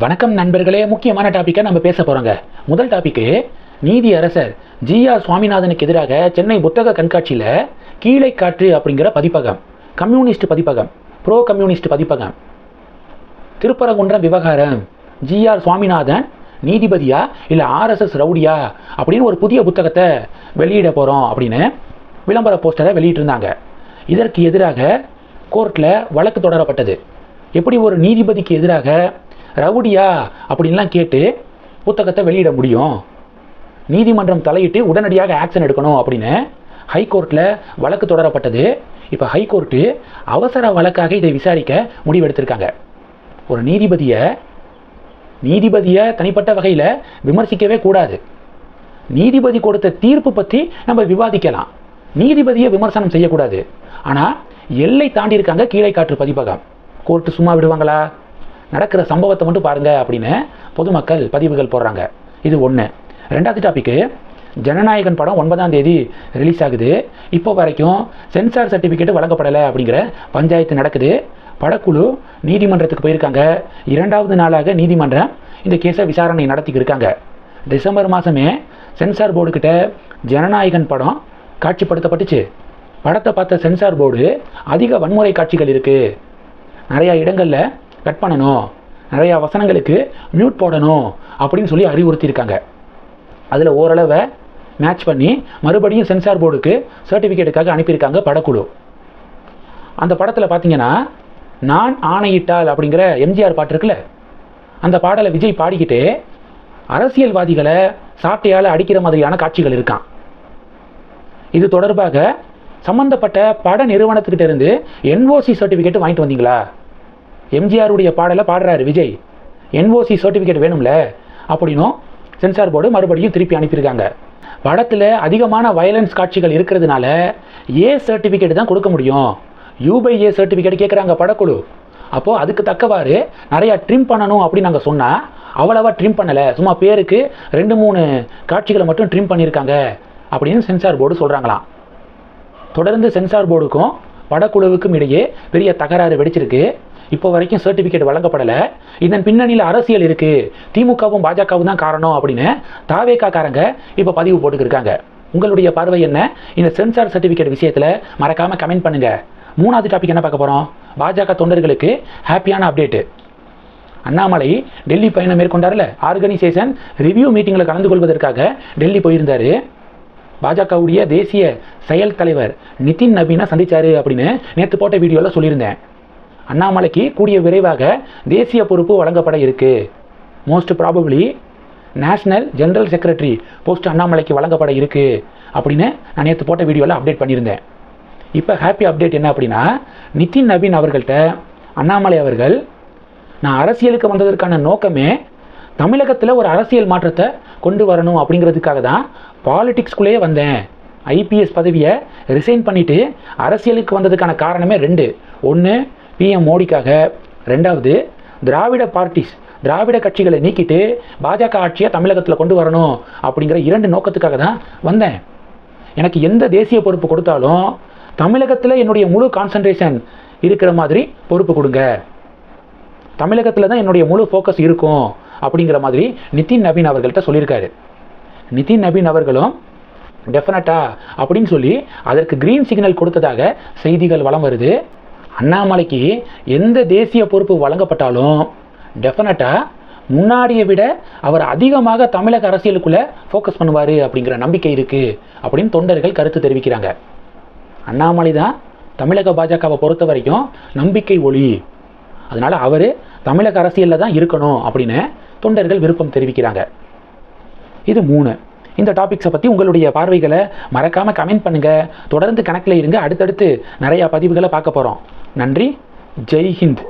வணக்கம் நண்பர்களே முக்கியமான டாப்பிக்கை நம்ம பேச போகிறோங்க முதல் டாபிக்கு நீதி அரசர் ஜி ஆர் சுவாமிநாதனுக்கு எதிராக சென்னை புத்தக கண்காட்சியில் கீழே காற்று அப்படிங்கிற பதிப்பகம் கம்யூனிஸ்ட் பதிப்பகம் ப்ரோ கம்யூனிஸ்ட் பதிப்பகம். திருப்பரங்குன்றம் விவகாரம் ஜி ஆர் சுவாமிநாதன் நீதிபதியா இல்லை ஆர்எஸ்எஸ் ரவுடியா அப்படின்னு ஒரு புதிய புத்தகத்தை வெளியிட போகிறோம் அப்படின்னு விளம்பர போஸ்டரை வெளியிட்டிருந்தாங்க. இதற்கு எதிராக கோர்ட்டில் வழக்கு தொடரப்பட்டது. எப்படி ஒரு நீதிபதிக்கு எதிராக ரவுடியா அப்படின்லாம் கேட்டு புத்தகத்தை வெளியிட முடியும். நீதிமன்றம் தலையிட்டு உடனடியாக ஆக்ஷன் எடுக்கணும் அப்படின்னு ஹைகோர்ட்டில் வழக்கு தொடரப்பட்டது. இப்போ ஹைகோர்ட்டு அவசர வழக்காக இதை விசாரிக்க முடிவெடுத்திருக்காங்க ஒரு நீதிபதியை நீதிபதியை தனிப்பட்ட வகையில் விமர்சிக்கவே கூடாது. நீதிபதி கொடுத்த தீர்ப்பு பற்றி நம்ம விவாதிக்கலாம். நீதிபதியை விமர்சனம் செய்யக்கூடாது. ஆனால் எல்லை தாண்டி இருக்காங்க கீழே காற்று பதிப்பகம். கோர்ட்டு சும்மா விடுவாங்களா? நடக்கிற சம்பவத்தை மட்டும் பாருங்க அப்படின்னு பொதுமக்கள் பதிவுகள் போடுறாங்க. இது ஒன்று ரெண்டாவது டாபிக்கு ஜனநாயகன் படம் ஒன்பதாம் தேதி ரிலீஸ் ஆகுது. இப்போ வரைக்கும் சென்சார் சர்டிஃபிகேட் வழங்கப்படலை அப்படிங்கிற பஞ்சாயத்து நடக்குது. படக்குழு நீதிமன்றத்துக்கு போயிருக்காங்க. இரண்டாவது நாளாக நீதிமன்றம் இந்த கேஸை விசாரணை நடத்திக்கு இருக்காங்க. டிசம்பர் மாதமே சென்சார் போர்டுக்கிட்ட ஜனநாயகன் படம் காட்சிப்படுத்தப்பட்டுச்சு. படத்தை பார்த்த சென்சார் போர்டு அதிக வன்முறை காட்சிகள் இருக்குது நிறையா இடங்களில் கட் பண்ணணும். நிறையா வசனங்களுக்கு மியூட் போடணும் அப்படின்னு சொல்லி அறிவுறுத்தியிருக்காங்க. அதில் ஓரளவை மேட்ச் பண்ணி மறுபடியும் சென்சார் போர்டுக்கு சர்டிஃபிகேட்டுக்காக அனுப்பியிருக்காங்க படக்குழு. அந்த படத்தில் பார்த்தீங்கன்னா நான் ஆணையிட்டால் அப்படிங்கிற எம்ஜிஆர் பாட்டு இருக்குல்ல அந்த பாடலை விஜய் பாடிக்கிட்டு அரசியல்வாதிகளை சாட்டையால் அடிக்கிற மாதிரியான காட்சிகள் இருக்கான். இது தொடர்பாக சம்பந்தப்பட்ட பட நிறுவனத்துக்கிட்ட இருந்து என்ஓசி சர்டிஃபிகேட் வாங்கிட்டு வந்தீங்களா? எம்ஜிஆருடைய பாடலை பாடுறாரு விஜய். என்ஓசி சர்டிஃபிகேட் வேணும்ல? அப்படின்னும் சென்சார் போர்டு மறுபடியும் திருப்பி அனுப்பியிருக்காங்க. படத்தில் அதிகமான வயலன்ஸ் காட்சிகள் இருக்கிறதுனால ஏ சர்டிஃபிகேட் தான் கொடுக்க முடியும். யூ பை ஏ சர்டிஃபிகேட் கேட்குறாங்க படக்குழு. அப்போது அதுக்கு தக்கவாறு நிறையா ட்ரிம் பண்ணணும் அப்படின்னு நாங்கள் சொன்னால் அவ்வளவா ட்ரிம் பண்ணலை. சும்மா பேருக்கு ரெண்டு மூணு காட்சிகளை மட்டும் ட்ரிம் பண்ணியிருக்காங்க அப்படின்னு சென்சார் போர்டு சொல்கிறாங்களாம் தொடர்ந்து சென்சார் போர்டுக்கும் படக்குழுவுக்கும் இடையே பெரிய தகராறு வெடிச்சிருக்கு. இப்போ வரைக்கும் சர்டிஃபிகேட் வழங்கப்படலை. இதன் பின்னணியில் அரசியல் இருக்குது திமுகவும் பாஜகவும் தான் காரணம் அப்படின்னு தாவேக்காக்காரங்க இப்போ பதிவு போட்டுக்கிருக்காங்க. உங்களுடைய பார்வை என்ன? இந்த சென்சார் சர்டிஃபிகேட் விஷயத்தில் மறக்காமல் கமெண்ட் பண்ணுங்கள் மூணாவது டாபிக் என்ன பார்க்க போகிறோம் பாஜக தொண்டர்களுக்கு ஹாப்பியான அப்டேட்டு அண்ணாமலை டெல்லி பயணம் மேற்கொண்டார்ல? ஆர்கனைசேஷன் ரிவ்யூ மீட்டிங்கில் கலந்து கொள்வதற்காக டெல்லி போயிருந்தார். பாஜகவுடைய தேசிய செயல் தலைவர் நிதின் நபீனை சந்திச்சாரு அப்படின்னு நேற்று போட்ட வீடியோவில் சொல்லியிருந்தேன். அண்ணாமலைக்கு கூடிய விரைவாக தேசிய பொறுப்பு வழங்கப்பட இருக்கு. Most probably national general secretary post அண்ணாமலைக்கு வழங்கப்பட இருக்கு அப்படின்னு நான் நேற்று போட்ட வீடியோவில் அப்டேட் பண்ணியிருந்தேன். இப்போ ஹாப்பி அப்டேட் என்ன அப்படின்னா நிதின் நவீன் அவர்கள்ட்ட அண்ணாமலை அவர்கள் நான் அரசியலுக்கு வந்ததற்கான நோக்கமே தமிழகத்தில் ஒரு அரசியல் மாற்றத்தை கொண்டு வரணும் அப்படிங்கிறதுக்காக தான் பாலிடிக்ஸ்குள்ளேயே வந்தேன். ஐபிஎஸ் பதவியை ரிசைன் பண்ணிவிட்டு அரசியலுக்கு வந்ததுக்கான காரணமே ரெண்டு. ஒன்று பிஎம் மோடிக்காக ரெண்டாவது திராவிட பார்ட்டிஸ் திராவிட கட்சிகளை நீக்கிட்டு பாஜக ஆட்சியை தமிழகத்தில் கொண்டு வரணும் அப்படிங்கிற இரண்டு நோக்கத்துக்காக தான் வந்தேன். எனக்கு எந்த தேசிய பொறுப்பு கொடுத்தாலும் தமிழகத்தில் என்னுடைய முழு கான்சன்ட்ரேஷன் இருக்கிற மாதிரி பொறுப்பு கொடுங்க. தமிழகத்தில் தான் என்னுடைய முழு ஃபோக்கஸ் இருக்கும் அப்படிங்கிற மாதிரி நிதின் நவீன் அவர்கள்ட்ட சொல்லியிருக்காரு. நிதின் நவீன் அவர்களும் டெஃபினட்டா அப்படின்னு சொல்லி அதற்கு கிரீன் சிக்னல் கொடுத்ததாக செய்திகள் வலம் வருது. அண்ணாமலைக்கு எந்த தேசிய பொறுப்பு வழங்கப்பட்டாலும் டெஃபினட்டாக முன்னாடியை விட அவர் அதிகமாக தமிழக அரசியலுக்குள்ளே ஃபோக்கஸ் பண்ணுவார் அப்படிங்கிற நம்பிக்கை இருக்குது அப்படின்னு தொண்டர்கள் கருத்து தெரிவிக்கிறாங்க. அண்ணாமலை தான் தமிழக பாஜகவை பொறுத்த வரைக்கும் நம்பிக்கை ஒளி. அதனால் அவர் தமிழக அரசியலில் தான் இருக்கணும் அப்படின்னு தொண்டர்கள் விருப்பம் தெரிவிக்கிறாங்க. இது மூணு. இந்த டாபிக்ஸை பற்றி உங்களுடைய பார்வைகளை மறக்காமல் கமெண்ட் பண்ணுங்கள் தொடர்ந்து கணக்கில் இருங்க. அடுத்தடுத்து நிறையா பதிவுகளை பார்க்க போகிறோம் நன்றி. ஜெய் ஹிந்த்.